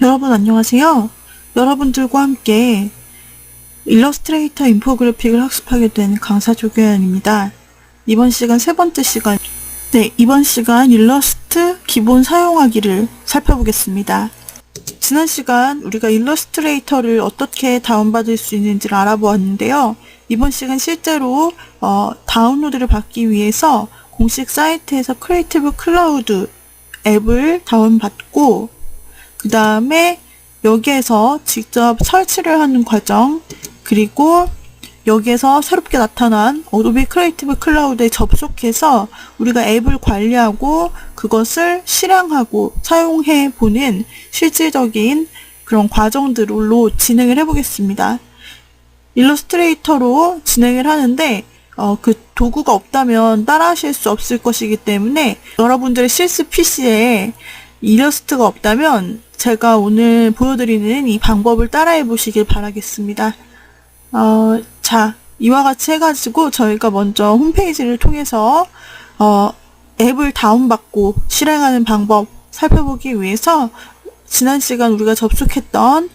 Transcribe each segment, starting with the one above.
여러분 안녕하세요. 여러분들과 함께 일러스트레이터 인포그래픽을 학습하게 된 강사 조교연입니다. 이번 시간 세 번째 시간, 네, 이번 시간 일러스트 기본 사용하기를 살펴보겠습니다. 지난 시간 우리가 일러스트레이터를 어떻게 다운받을 수 있는지를 알아보았는데요. 이번 시간 실제로 어, 다운로드를 받기 위해서 공식 사이트에서 크리에이티브 클라우드 앱을 다운받고 그 다음에 여기에서 직접 설치를 하는 과정, 그리고 여기에서 새롭게 나타난 어도비 크리에이티브 클라우드에 접속해서 우리가 앱을 관리하고 그것을 실행하고 사용해 보는 실질적인 그런 과정들로 진행을 해 보겠습니다. 일러스트레이터로 진행을 하는데 어, 그 도구가 없다면 따라 하실 수 없을 것이기 때문에 여러분들의 실습 PC에 일러스트가 없다면 제가 오늘 보여드리는 이 방법을 따라해 보시길 바라겠습니다. 어, 자, 이와 같이 해가지고 저희가 먼저 홈페이지를 통해서 어, 앱을 다운받고 실행하는 방법 살펴보기 위해서 지난 시간 우리가 접속했던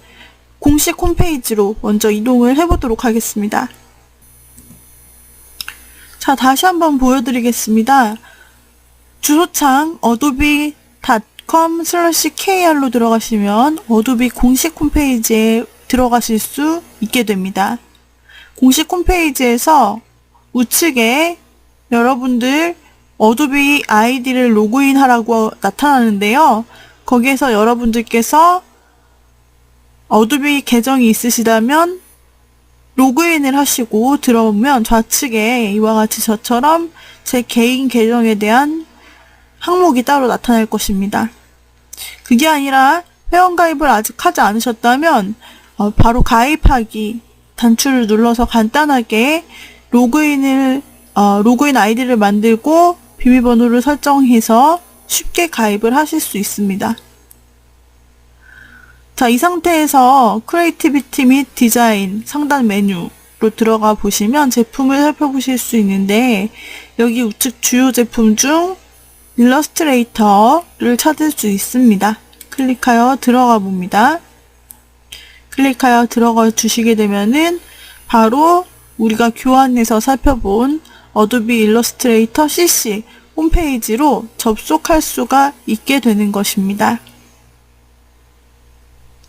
공식 홈페이지로 먼저 이동을 해보도록 하겠습니다. 자, 다시 한번 보여드리겠습니다. 주소창 adobe.com kr로 들어가시면 어도비 공식 홈페이지에 들어가실 수 있게 됩니다. 공식 홈페이지에서 우측에 여러분들 어도비 아이디를 로그인 하라고 나타나는데요. 거기에서 여러분들께서 어도비 계정이 있으시다면 로그인을 하시고 들어오면 좌측에 이와 같이 저처럼 제 개인 계정에 대한 항목이 따로 나타날 것입니다. 그게 아니라 회원가입을 아직 하지 않으셨다면 어, 바로 가입하기 단추를 눌러서 간단하게 로그인을 어, 로그인 아이디를 만들고 비밀번호를 설정해서 쉽게 가입을 하실 수 있습니다. 자, 이 상태에서 크리에이티비티 및 디자인 상단 메뉴로 들어가 보시면 제품을 살펴보실 수 있는데 여기 우측 주요 제품 중 일러스트레이터를 찾을 수 있습니다. 클릭하여 들어가 봅니다. 클릭하여 들어가 주시게 되면은 바로 우리가 교환해서 살펴본 어도비 일러스트레이터 CC 홈페이지로 접속할 수가 있게 되는 것입니다.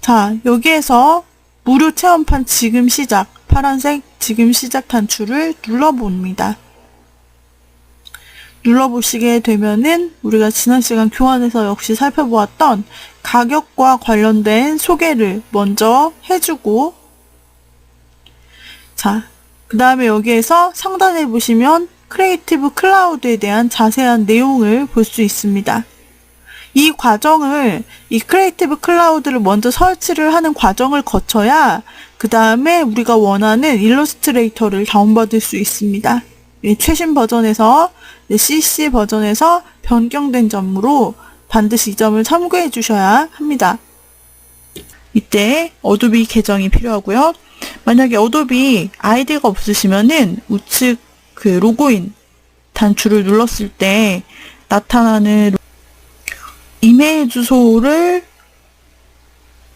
자, 여기에서 무료 체험판 지금 시작, 파란색 지금 시작 단추를 눌러봅니다. 눌러보시게 되면은 우리가 지난 시간 교환에서 역시 살펴보았던 가격과 관련된 소개를 먼저 해주고 자, 그 다음에 여기에서 상단에 보시면 크리에이티브 클라우드에 대한 자세한 내용을 볼 수 있습니다. 이 과정을 이 크리에이티브 클라우드를 먼저 설치를 하는 과정을 거쳐야 그 다음에 우리가 원하는 일러스트레이터를 다운받을 수 있습니다. 예, 최신 버전에서 CC 버전에서 변경된 점으로 반드시 이 점을 참고해 주셔야 합니다. 이때 어도비 계정이 필요하고요. 만약에 어도비 아이디가 없으시면은 우측 그 로그인 단추를 눌렀을 때 나타나는 이메일 주소를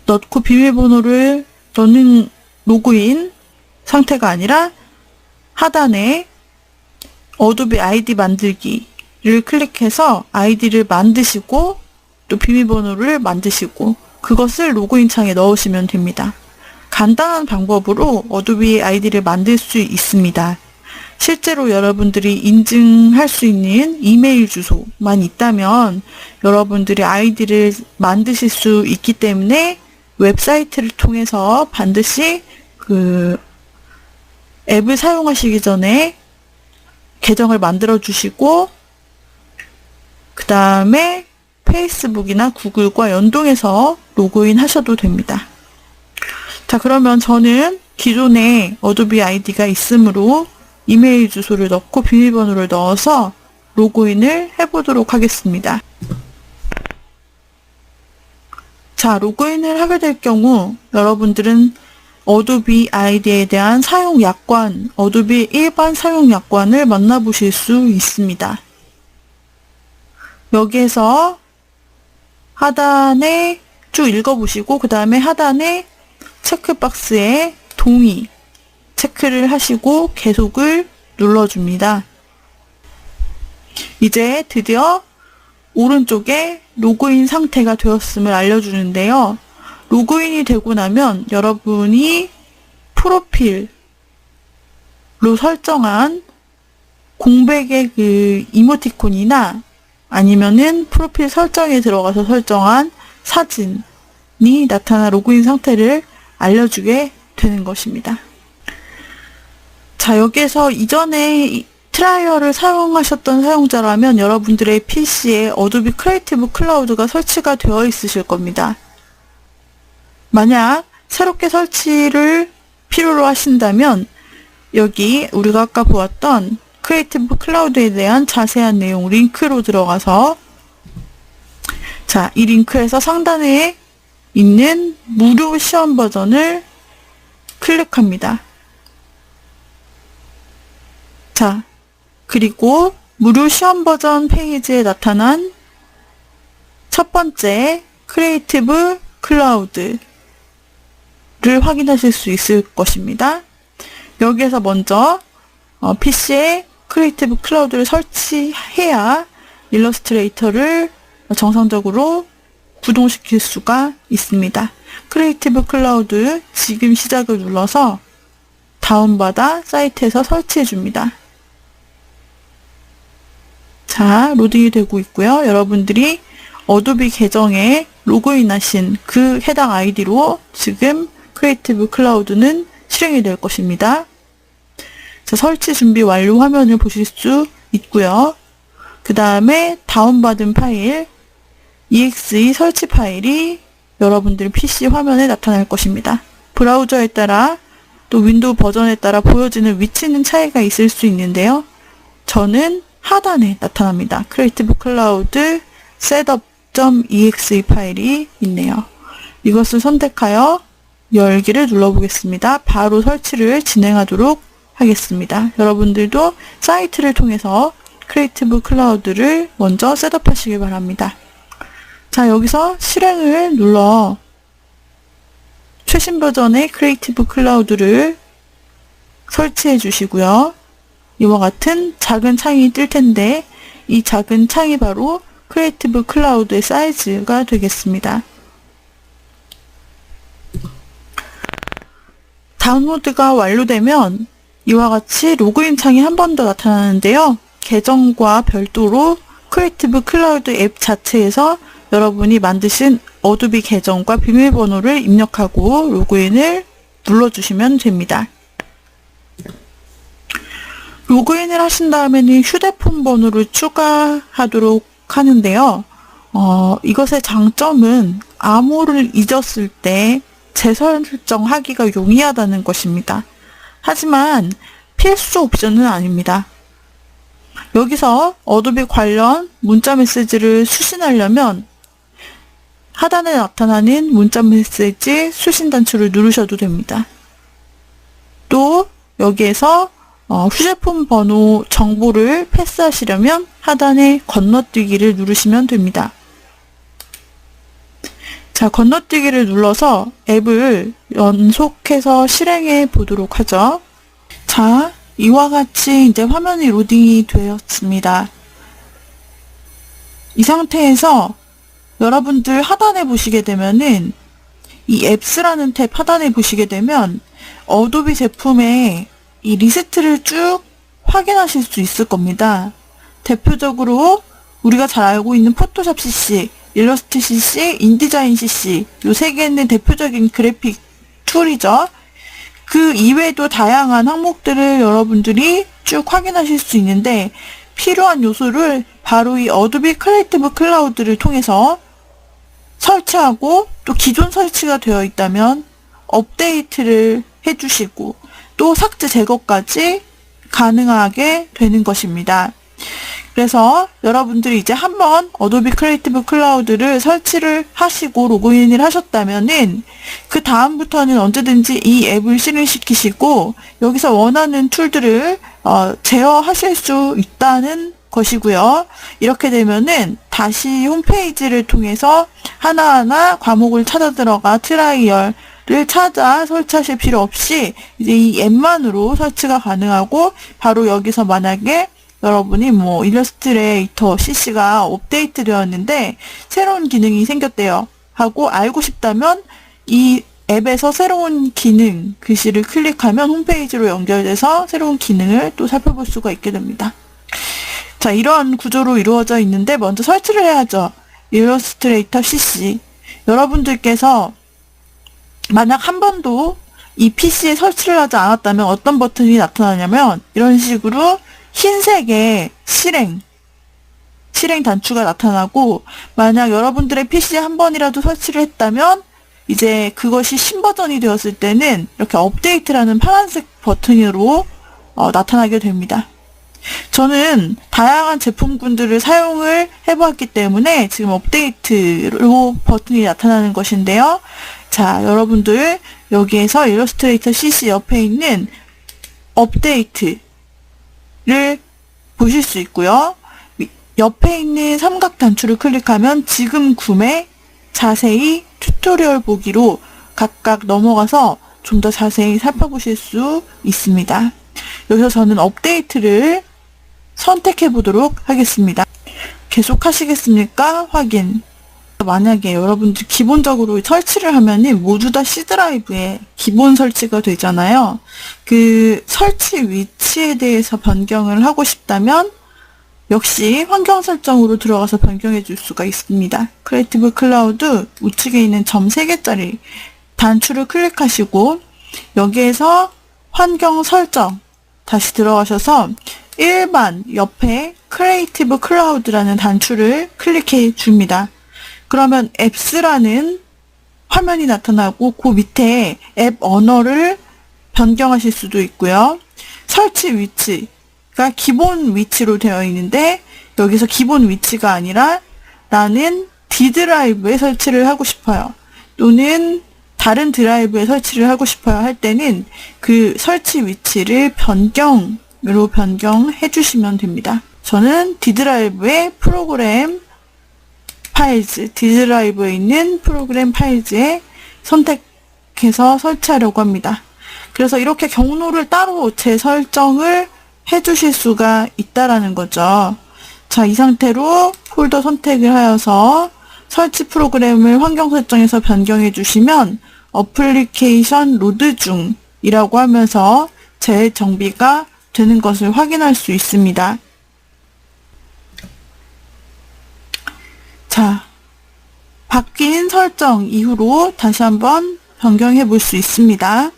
넣고 비밀번호를 넣는 로그인 상태가 아니라 하단에 어도비 아이디 만들기를 클릭해서 아이디를 만드시고 또 비밀번호를 만드시고 그것을 로그인 창에 넣으시면 됩니다. 간단한 방법으로 어도비 아이디를 만들 수 있습니다. 실제로 여러분들이 인증할 수 있는 이메일 주소만 있다면 여러분들이 아이디를 만드실 수 있기 때문에 웹사이트를 통해서 반드시 그 앱을 사용하시기 전에 계정을 만들어 주시고 그 다음에 페이스북이나 구글과 연동해서 로그인 하셔도 됩니다. 자 그러면 저는 기존에 어도비 아이디가 있으므로 이메일 주소를 넣고 비밀번호를 넣어서 로그인을 해보도록 하겠습니다. 자, 로그인을 하게 될 경우 여러분들은 어도비 아이디에 대한 사용 약관, 어도비 일반 사용 약관을 만나보실 수 있습니다. 여기에서 하단에 쭉 읽어보시고 그 다음에 하단에 체크박스에 동의 체크를 하시고 계속을 눌러줍니다. 이제 드디어 오른쪽에 로그인 상태가 되었음을 알려주는데요. 로그인이 되고 나면 여러분이 프로필로 설정한 공백의 그 이모티콘이나 아니면은 프로필 설정에 들어가서 설정한 사진이 나타나 로그인 상태를 알려주게 되는 것입니다. 자, 여기에서 이전에 이 트라이얼을 사용하셨던 사용자라면 여러분들의 PC에 어도비 크리에이티브 클라우드가 설치가 되어 있으실 겁니다. 만약 새롭게 설치를 필요로 하신다면 여기 우리가 아까 보았던 크리에이티브 클라우드에 대한 자세한 내용 링크로 들어가서 자, 이 링크에서 상단에 있는 무료 시험 버전을 클릭합니다. 자, 그리고 무료 시험 버전 페이지에 나타난 첫 번째 크리에이티브 클라우드 를 확인하실 수 있을 것입니다. 여기에서 먼저 어, PC에 크리에이티브 클라우드를 설치해야 일러스트레이터를 정상적으로 구동시킬 수가 있습니다. 크리에이티브 클라우드 지금 시작을 눌러서 다운받아 사이트에서 설치해 줍니다. 자, 로딩이 되고 있고요. 여러분들이 어도비 계정에 로그인 하신 그 해당 아이디로 지금 크리에이티브 클라우드는 실행이 될 것입니다. 자, 설치 준비 완료 화면을 보실 수 있고요. 그 다음에 다운받은 파일, exe 설치 파일이 여러분들 PC 화면에 나타날 것입니다. 브라우저에 따라 또 윈도우 버전에 따라 보여지는 위치는 차이가 있을 수 있는데요. 저는 하단에 나타납니다. 크리에이티브 클라우드 setup.exe 파일이 있네요. 이것을 선택하여 열기를 눌러보겠습니다. 바로 설치를 진행하도록 하겠습니다. 여러분들도 사이트를 통해서 크리에이티브 클라우드를 먼저 셋업하시길 바랍니다. 자, 여기서 실행을 눌러 최신 버전의 크리에이티브 클라우드를 설치해 주시고요. 이와 같은 작은 창이 뜰 텐데 이 작은 창이 바로 크리에이티브 클라우드의 사이즈가 되겠습니다. 다운로드가 완료되면 이와 같이 로그인 창이 한 번 더 나타나는데요. 계정과 별도로 크리에이티브 클라우드 앱 자체에서 여러분이 만드신 어도비 계정과 비밀번호를 입력하고 로그인을 눌러주시면 됩니다. 로그인을 하신 다음에는 휴대폰 번호를 추가하도록 하는데요. 어, 이것의 장점은 암호를 잊었을 때 재설정하기가 용이하다는 것입니다. 하지만 필수 옵션은 아닙니다. 여기서 어도비 관련 문자 메시지를 수신하려면 하단에 나타나는 문자 메시지 수신 단추를 누르셔도 됩니다. 또 여기에서 어, 휴대폰 번호 정보를 패스하시려면 하단에 건너뛰기를 누르시면 됩니다. 자, 건너뛰기를 눌러서 앱을 연속해서 실행해 보도록 하죠. 자, 이와 같이 이제 화면이 로딩이 되었습니다. 이 상태에서 여러분들 하단에 보시게 되면은 이 앱스라는 탭 하단에 보시게 되면 어도비 제품의 이 리스트를 쭉 확인하실 수 있을 겁니다. 대표적으로 우리가 잘 알고 있는 포토샵 CC, 일러스트 CC, 인디자인 CC 요 세 개는 대표적인 그래픽 툴이죠. 그 이외에도 다양한 항목들을 여러분들이 쭉 확인하실 수 있는데 필요한 요소를 바로 이 어도비 크리에이티브 클라우드를 통해서 설치하고 또 기존 설치가 되어 있다면 업데이트를 해주시고 또 삭제 제거까지 가능하게 되는 것입니다. 그래서 여러분들이 이제 한번 어도비 크리에이티브 클라우드를 설치를 하시고 로그인을 하셨다면은 그 다음부터는 언제든지 이 앱을 실행시키시고 여기서 원하는 툴들을 어, 제어하실 수 있다는 것이고요. 이렇게 되면은 다시 홈페이지를 통해서 하나하나 과목을 찾아 들어가 트라이얼을 찾아 설치하실 필요 없이 이제 이 앱만으로 설치가 가능하고 바로 여기서 만약에 여러분이 뭐 일러스트레이터 CC가 업데이트 되었는데 새로운 기능이 생겼대요 하고 알고 싶다면 이 앱에서 새로운 기능 글씨를 클릭하면 홈페이지로 연결돼서 새로운 기능을 또 살펴볼 수가 있게 됩니다. 자, 이런 구조로 이루어져 있는데 먼저 설치를 해야죠. 일러스트레이터 CC. 여러분들께서 만약 한 번도 이 PC에 설치를 하지 않았다면 어떤 버튼이 나타나냐면 이런 식으로 흰색의 실행, 실행 단추가 나타나고 만약 여러분들의 PC에 한 번이라도 설치를 했다면 이제 그것이 신버전이 되었을 때는 이렇게 업데이트라는 파란색 버튼으로 어, 나타나게 됩니다. 저는 다양한 제품군들을 사용을 해보았기 때문에 지금 업데이트로 버튼이 나타나는 것인데요. 자, 여러분들 여기에서 일러스트레이터 CC 옆에 있는 업데이트 를 보실 수 있고요. 위- 옆에 있는 삼각 단추를 클릭하면 지금 구매 자세히 튜토리얼 보기로 각각 넘어가서 좀 더 자세히 살펴보실 수 있습니다. 여기서 저는 업데이트를 선택해 보도록 하겠습니다. 계속 하시겠습니까? 확인. 만약에 여러분들 기본적으로 설치를 하면은 모두 다 C 드라이브에 기본 설치가 되잖아요. 그 설치 위치에 대해서 변경을 하고 싶다면 역시 환경 설정으로 들어가서 변경해 줄 수가 있습니다. 크리에이티브 클라우드 우측에 있는 점 3개짜리 단추를 클릭하시고 여기에서 환경 설정 다시 들어가셔서 일반 옆에 크리에이티브 클라우드라는 단추를 클릭해 줍니다. 그러면 앱스라는 화면이 나타나고 그 밑에 앱 언어를 변경하실 수도 있고요. 설치 위치가 기본 위치로 되어 있는데 여기서 기본 위치가 아니라 나는 D 드라이브에 설치를 하고 싶어요. 또는 다른 드라이브에 설치를 하고 싶어요 할 때는 그 설치 위치를 변경으로 변경해 주시면 됩니다. 저는 D 드라이브의 프로그램 파일즈, D 드라이브에 있는 프로그램 파일즈에 선택해서 설치하려고 합니다. 그래서 이렇게 경로를 따로 재설정을 해주실 수가 있다라는 거죠. 자, 이 상태로 폴더 선택을 하여서 설치 프로그램을 환경 설정에서 변경해 주시면 어플리케이션 로드 중이라고 하면서 재정비가 되는 것을 확인할 수 있습니다. 자, 바뀐 설정 이후로 다시 한번 변경해 볼 수 있습니다.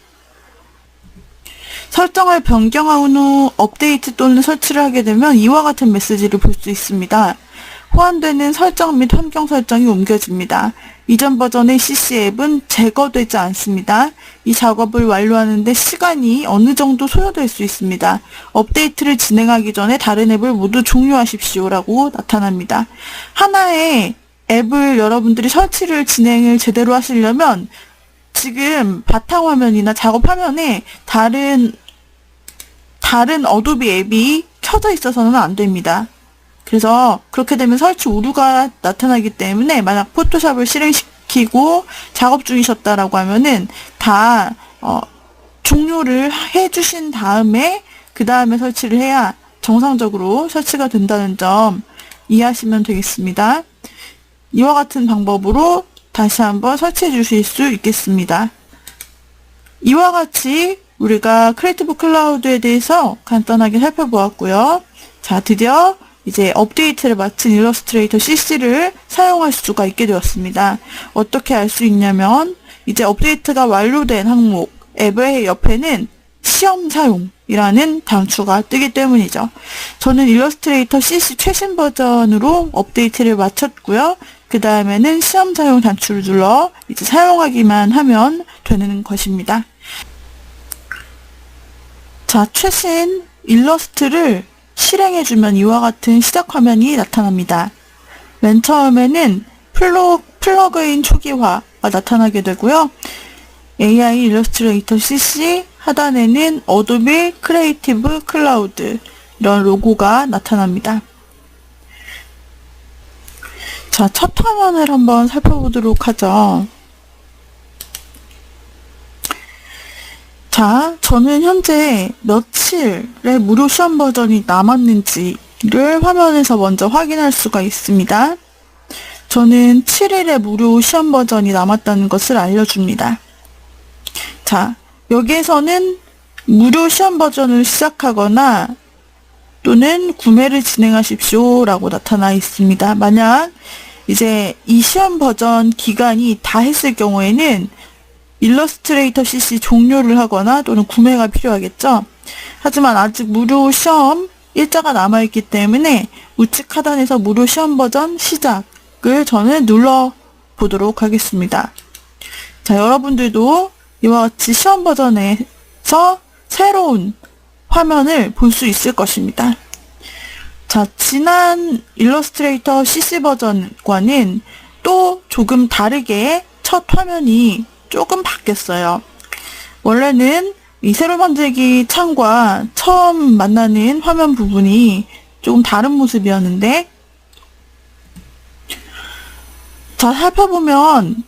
설정을 변경한 후 업데이트 또는 설치를 하게 되면 이와 같은 메시지를 볼 수 있습니다. 호환되는 설정 및 환경 설정이 옮겨집니다. 이전 버전의 CC 앱은 제거되지 않습니다. 이 작업을 완료하는데 시간이 어느 정도 소요될 수 있습니다. 업데이트를 진행하기 전에 다른 앱을 모두 종료하십시오라고 나타납니다. 하나의 앱을 여러분들이 설치를 진행을 제대로 하시려면 지금 바탕화면이나 작업화면에 다른 다른 어도비 앱이 켜져 있어서는 안 됩니다. 그래서 그렇게 되면 설치 오류가 나타나기 때문에 만약 포토샵을 실행시키고 작업 중이셨다라고 하면은 다 어, 종료를 해주신 다음에 그 다음에 설치를 해야 정상적으로 설치가 된다는 점 이해하시면 되겠습니다. 이와 같은 방법으로 다시 한번 설치해 주실 수 있겠습니다. 이와 같이 우리가 크리에이티브 클라우드에 대해서 간단하게 살펴보았고요. 자, 드디어 이제 업데이트를 마친 일러스트레이터 CC를 사용할 수가 있게 되었습니다. 어떻게 알 수 있냐면 이제 업데이트가 완료된 항목 앱의 옆에는 시험 사용이라는 단추가 뜨기 때문이죠. 저는 일러스트레이터 CC 최신 버전으로 업데이트를 마쳤고요. 그 다음에는 시험 사용 단추를 눌러 이제 사용하기만 하면 되는 것입니다. 자, 최신 일러스트를 실행해주면 이와 같은 시작 화면이 나타납니다. 맨 처음에는 플러, 플러그인 초기화가 나타나게 되고요. AI 일러스트레이터 CC 하단에는 어도비 크리에이티브 클라우드 이런 로고가 나타납니다. 자, 첫 화면을 한번 살펴보도록 하죠. 자, 저는 현재 며칠의 무료 시험 버전이 남았는지를 화면에서 먼저 확인할 수가 있습니다. 저는 7일의 무료 시험 버전이 남았다는 것을 알려줍니다. 자, 여기에서는 무료 시험 버전을 시작하거나 또는 구매를 진행하십시오 라고 나타나 있습니다. 만약 이제 이 시험 버전 기간이 다 했을 경우에는 일러스트레이터 CC 종료를 하거나 또는 구매가 필요하겠죠. 하지만 아직 무료 시험 일자가 남아있기 때문에 우측 하단에서 무료 시험 버전 시작을 저는 눌러 보도록 하겠습니다. 자, 여러분들도 이와 같이 시험 버전에서 새로운 화면을 볼 수 있을 것입니다. 자, 지난 일러스트레이터 CC 버전과는 또 조금 다르게 첫 화면이 조금 바뀌었어요. 원래는 이 새로 만들기 창과 처음 만나는 화면 부분이 조금 다른 모습이었는데, 자, 살펴보면,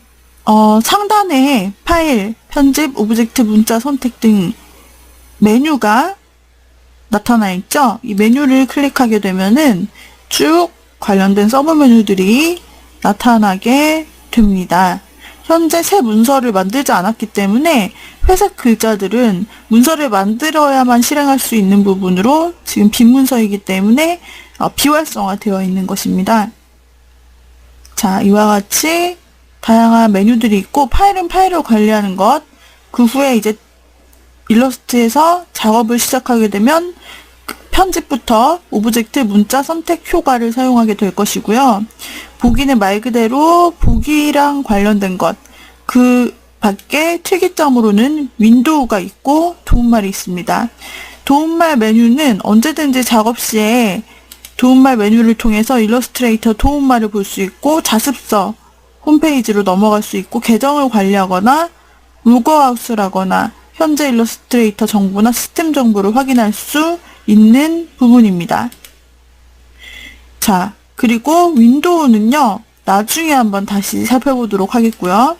어, 상단에 파일, 편집, 오브젝트, 문자 선택 등 메뉴가 나타나 있죠? 이 메뉴를 클릭하게 되면은 쭉 관련된 서브 메뉴들이 나타나게 됩니다. 현재 새 문서를 만들지 않았기 때문에 회색 글자들은 문서를 만들어야만 실행할 수 있는 부분으로 지금 빈 문서이기 때문에 어, 비활성화되어 있는 것입니다. 자, 이와 같이 다양한 메뉴들이 있고 파일은 파일을 관리하는 것, 그 후에 이제 일러스트에서 작업을 시작하게 되면 편집부터 오브젝트 문자 선택 효과를 사용하게 될 것이고요. 보기는 말 그대로 보기랑 관련된 것, 그 밖에 특이점으로는 윈도우가 있고 도움말이 있습니다. 도움말 메뉴는 언제든지 작업 시에 도움말 메뉴를 통해서 일러스트레이터 도움말을 볼 수 있고 자습서 홈페이지로 넘어갈 수 있고 계정을 관리하거나 로그아웃을 하거나 현재 일러스트레이터 정보나 시스템 정보를 확인할 수 있는 부분입니다. 자, 그리고 윈도우는요, 나중에 한번 다시 살펴보도록 하겠고요.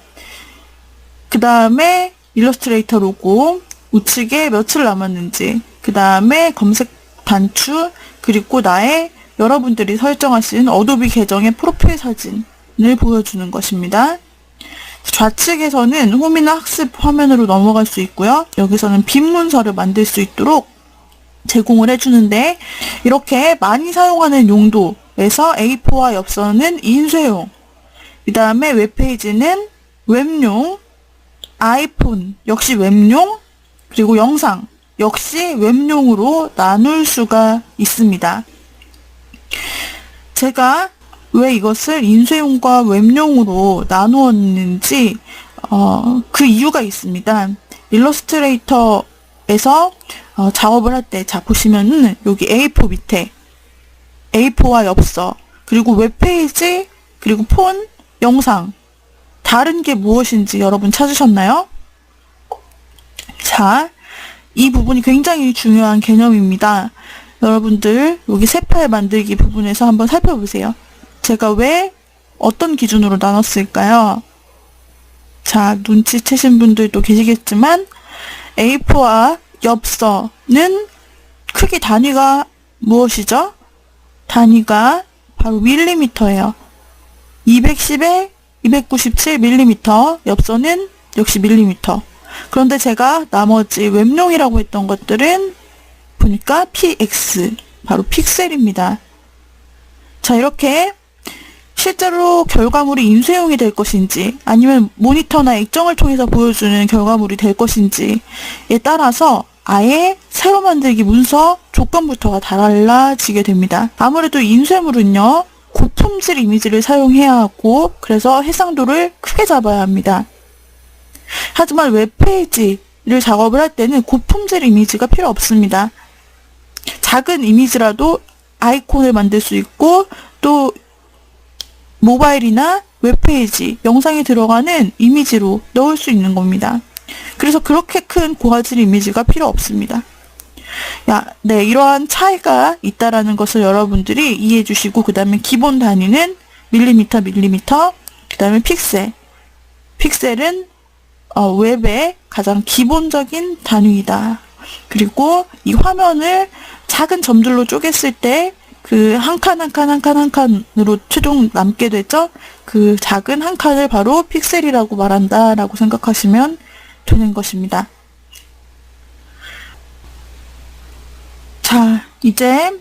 그 다음에 일러스트레이터 로고, 우측에 며칠 남았는지, 그 다음에 검색 단추, 그리고 나의 여러분들이 설정하신 어도비 계정의 프로필 사진을 보여주는 것입니다. 좌측에서는 홈이나 학습 화면으로 넘어갈 수 있고요. 여기서는 빈 문서를 만들 수 있도록 제공을 해주는데 이렇게 많이 사용하는 용도 에서 A4와 엽서는 인쇄용, 그 다음에 웹페이지는 웹용, 아이폰 역시 웹용, 그리고 영상 역시 웹용으로 나눌 수가 있습니다. 제가 왜 이것을 인쇄용과 웹용으로 나누었는지 어, 그 이유가 있습니다. 일러스트레이터에서 어, 작업을 할 때 자 보시면은 여기 A4 밑에 A4와 엽서 그리고 웹페이지 그리고 폰 영상 다른 게 무엇인지 여러분 찾으셨나요? 자, 이 부분이 굉장히 중요한 개념입니다. 여러분들 여기 새 파일 만들기 부분에서 한번 살펴보세요. 제가 왜 어떤 기준으로 나눴을까요? 자, 눈치채신 분들도 계시겠지만 A4와 엽서는 크기 단위가 무엇이죠? 단위가 바로 밀리미터예요. 210에 297mm, 엽서는 역시 밀리미터. 그런데 제가 나머지 웹용이라고 했던 것들은 보니까 px, 바로 픽셀입니다. 자, 이렇게 실제로 결과물이 인쇄용이 될 것인지 아니면 모니터나 액정을 통해서 보여주는 결과물이 될 것인지에 따라서 아예 새로 만들기 문서 조건부터가 달라지게 됩니다. 아무래도 인쇄물은요, 고품질 이미지를 사용해야 하고, 그래서 해상도를 크게 잡아야 합니다. 하지만 웹페이지를 작업을 할 때는 고품질 이미지가 필요 없습니다. 작은 이미지라도 아이콘을 만들 수 있고, 또 모바일이나 웹페이지, 영상에 들어가는 이미지로 넣을 수 있는 겁니다. 그래서 그렇게 큰 고화질 이미지가 필요 없습니다. 야, 네, 이러한 차이가 있다라는 것을 여러분들이 이해해 주시고, 그 다음에 기본 단위는 밀리미터, 밀리미터, 그 다음에 픽셀. 픽셀은 어, 웹의 가장 기본적인 단위이다. 그리고 이 화면을 작은 점들로 쪼갰을 때 그 한 칸 한 칸 한 칸 한 칸으로 최종 남게 되죠. 그 작은 한 칸을 바로 픽셀이라고 말한다라고 생각하시면 되는 것입니다. 자, 이제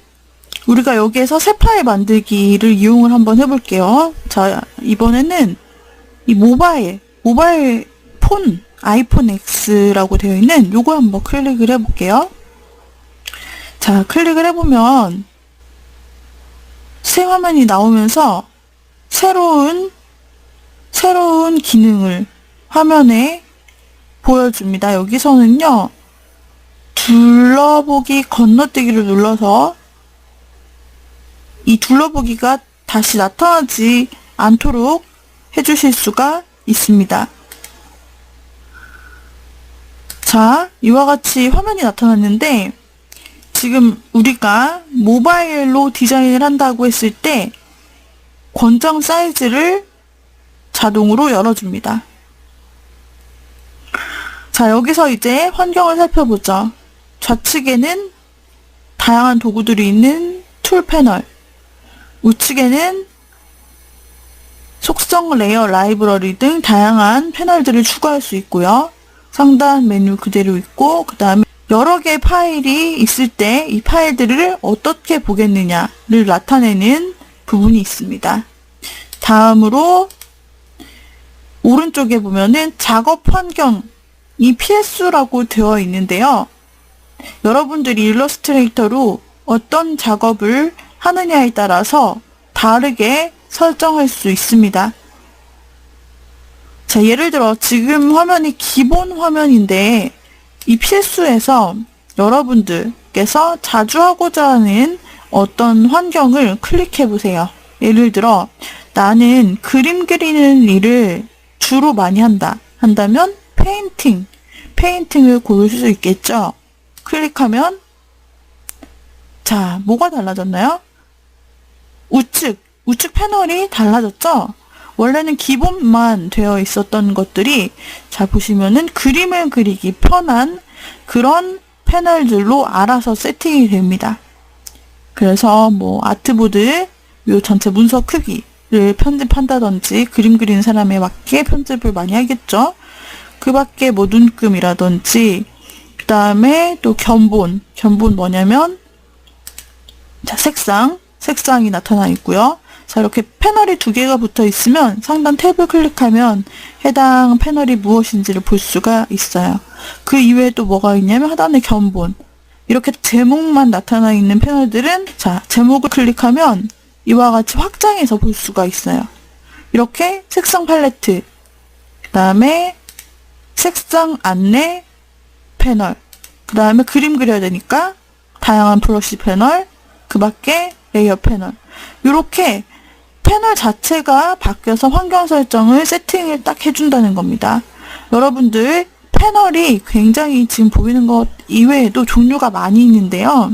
우리가 여기에서 새 파일 만들기를 이용을 한번 해볼게요. 자, 이번에는 이 모바일, 모바일 폰, 아이폰 X라고 되어 있는 요거 한번 클릭을 해볼게요. 자, 클릭을 해보면 새 화면이 나오면서 새로운, 새로운 기능을 화면에 보여줍니다. 여기서는요, 둘러보기 건너뛰기를 눌러서 이 둘러보기가 다시 나타나지 않도록 해주실 수가 있습니다. 자, 이와 같이 화면이 나타났는데 지금 우리가 모바일로 디자인을 한다고 했을 때 권장 사이즈를 자동으로 열어줍니다. 자, 여기서 이제 환경을 살펴보죠. 좌측에는 다양한 도구들이 있는 툴 패널, 우측에는 속성 레이어 라이브러리 등 다양한 패널들을 추가할 수 있고요. 상단 메뉴 그대로 있고 그 다음에 여러 개의 파일이 있을 때 이 파일들을 어떻게 보겠느냐를 나타내는 부분이 있습니다. 다음으로 오른쪽에 보면은 작업 환경 이 PS라고 되어 있는데요. 여러분들이 일러스트레이터로 어떤 작업을 하느냐에 따라서 다르게 설정할 수 있습니다. 자, 예를 들어 지금 화면이 기본 화면인데 이 필수에서 여러분들께서 자주 하고자 하는 어떤 환경을 클릭해 보세요. 예를 들어 나는 그림 그리는 일을 주로 많이 한다. 한다면 페인팅, 페인팅을 고를 수 있겠죠. 클릭하면 자, 뭐가 달라졌나요? 우측, 우측 패널이 달라졌죠? 원래는 기본만 되어 있었던 것들이 자 보시면은 그림을 그리기 편한 그런 패널들로 알아서 세팅이 됩니다. 그래서 뭐 아트보드 요 전체 문서 크기를 편집한다든지 그림 그리는 사람에 맞게 편집을 많이 하겠죠. 그 밖에 뭐 눈금이라든지 그 다음에 또 견본 견본 뭐냐면 자 색상 색상이 나타나 있고요. 자, 이렇게 패널이 두 개가 붙어 있으면 상단 탭을 클릭하면 해당 패널이 무엇인지를 볼 수가 있어요. 그 이외에 또 뭐가 있냐면 하단에 견본. 이렇게 제목만 나타나 있는 패널들은 자, 제목을 클릭하면 이와 같이 확장해서 볼 수가 있어요. 이렇게 색상 팔레트, 그 다음에 색상 안내 패널, 그 다음에 그림 그려야 되니까 다양한 브러쉬 패널, 그 밖에 레이어 패널. 이렇게 패널 자체가 바뀌어서 환경 설정을 세팅을 딱 해준다는 겁니다. 여러분들 패널이 굉장히 지금 보이는 것 이외에도 종류가 많이 있는데요.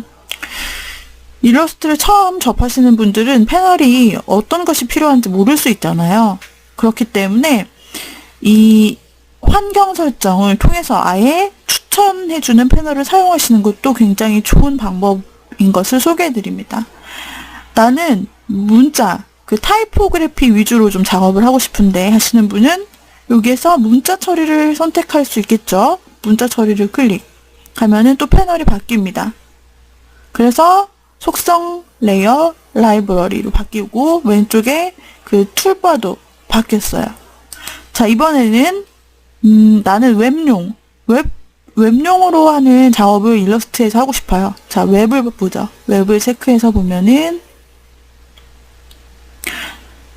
일러스트를 처음 접하시는 분들은 패널이 어떤 것이 필요한지 모를 수 있잖아요. 그렇기 때문에 이 환경 설정을 통해서 아예 추천해주는 패널을 사용하시는 것도 굉장히 좋은 방법인 것을 소개해 드립니다. 나는 문자, 그 타이포그래피 위주로 좀 작업을 하고 싶은데 하시는 분은 여기에서 문자 처리를 선택할 수 있겠죠. 문자 처리를 클릭하면은 또 패널이 바뀝니다. 그래서 속성 레이어 라이브러리로 바뀌고 왼쪽에 그 툴바도 바뀌었어요. 자, 이번에는 음, 나는 웹용, 웹, 웹용으로 하는 작업을 일러스트에서 하고 싶어요. 자, 웹을 보죠. 웹을 체크해서 보면은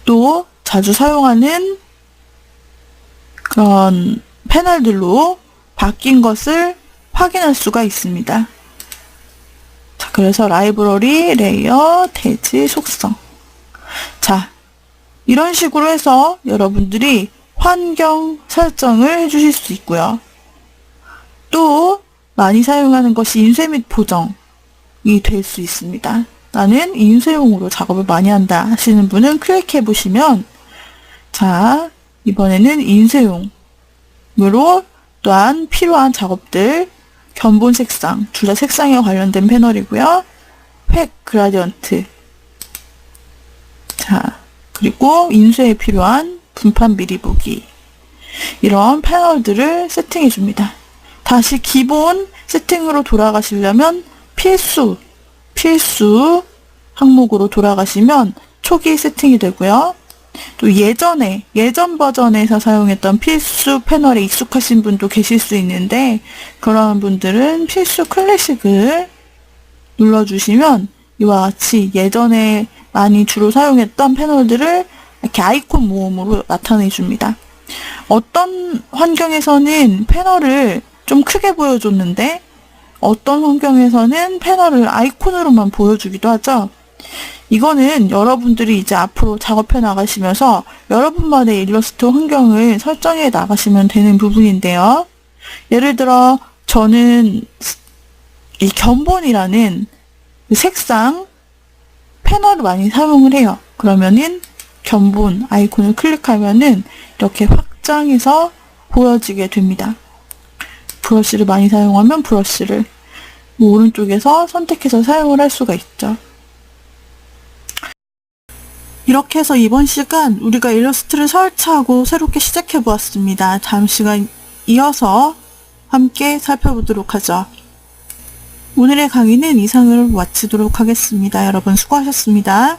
또 자주 사용하는 그런 패널들로 바뀐 것을 확인할 수가 있습니다. 자, 그래서 라이브러리, 레이어, 대지, 속성. 자, 이런 식으로 해서 여러분들이 환경 설정을 해주실 수 있고요. 또 많이 사용하는 것이 인쇄 및 보정이 될 수 있습니다. 나는 인쇄용으로 작업을 많이 한다 하시는 분은 클릭해 보시면 자 이번에는 인쇄용으로 또한 필요한 작업들 견본 색상 둘 다 색상에 관련된 패널이고요 획 그라디언트 자 그리고 인쇄에 필요한 분판 미리 보기 이런 패널들을 세팅해 줍니다 다시 기본 세팅으로 돌아가시려면 필수 필수 항목으로 돌아가시면 초기 세팅이 되고요. 또 예전에 예전 버전에서 사용했던 필수 패널에 익숙하신 분도 계실 수 있는데 그런 분들은 필수 클래식을 눌러주시면 이와 같이 예전에 많이 주로 사용했던 패널들을 이렇게 아이콘 모음으로 나타내 줍니다. 어떤 환경에서는 패널을 좀 크게 보여줬는데 어떤 환경에서는 패널을 아이콘으로만 보여주기도 하죠. 이거는 여러분들이 이제 앞으로 작업해 나가시면서 여러분만의 일러스트 환경을 설정해 나가시면 되는 부분인데요. 예를 들어 저는 이 견본이라는 그 색상 패널을 많이 사용을 해요. 그러면은 견본 아이콘을 클릭하면은 이렇게 확장해서 보여지게 됩니다. 브러쉬를 많이 사용하면 브러쉬를 뭐 오른쪽에서 선택해서 사용을 할 수가 있죠. 이렇게 해서 이번 시간 우리가 일러스트를 설치하고 새롭게 시작해 보았습니다. 다음 시간 이어서 함께 살펴보도록 하죠. 오늘의 강의는 이상으로 마치도록 하겠습니다. 여러분 수고하셨습니다.